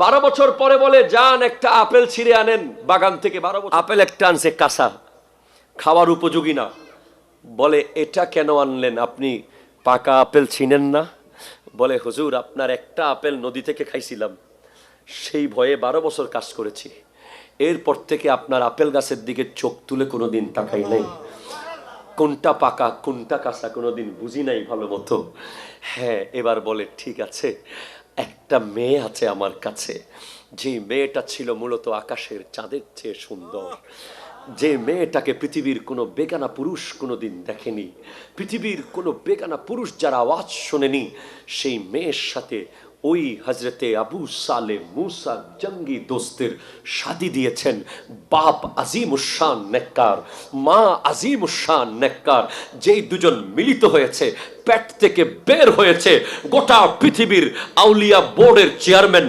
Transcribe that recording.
বারো বছর পরে বলে, যান, একটা আপেল ছিঁড়ে আনেন বাগান থেকে। বারো বছর আপেল একটা আনছে কাঁচা, খাওয়ার উপযোগী না। বলে, এটা কেন আনলেন? আপনি পাকা আপেল ছিনেন না? বলে, হুজুর, আপনার একটা আপেল নদী থেকে খাইছিলাম। সেই ভয়ে বারো বছর কাজ করেছি। এরপর থেকে আপনার আপেল গাছের দিকে চোখ তুলে কোনো দিন তাকাই নাই। কোনটা পাকা, কোনটা কাঁচা কোনোদিন বুঝি নাই ভালো মতো। হ্যাঁ এবার বলে, ঠিক আছে একটা মেয়ে আছে আমার কাছে। যে মেয়েটা ছিল মূলত আকাশের চাঁদের চেয়ে সুন্দর। যে মেয়েটাকে পৃথিবীর কোনো বেগানা পুরুষ কোনো দিন দেখেনি। পৃথিবীর কোনো বেগানা পুরুষ যারা আওয়াজ শোনেনি, সেই মেয়ের সাথে ওই হজরতে আবু সালে মুসা জঙ্গি দোস্তের শাদি দিয়েছেন। বাপ আজিম উসান নেককার, মা আজিম উসান নেককার, যেই দুজন মিলিত হয়েছে, পেট থেকে বের হয়েছে, গোটা পৃথিবীর আউলিয়া বোর্ডের চেয়ারম্যান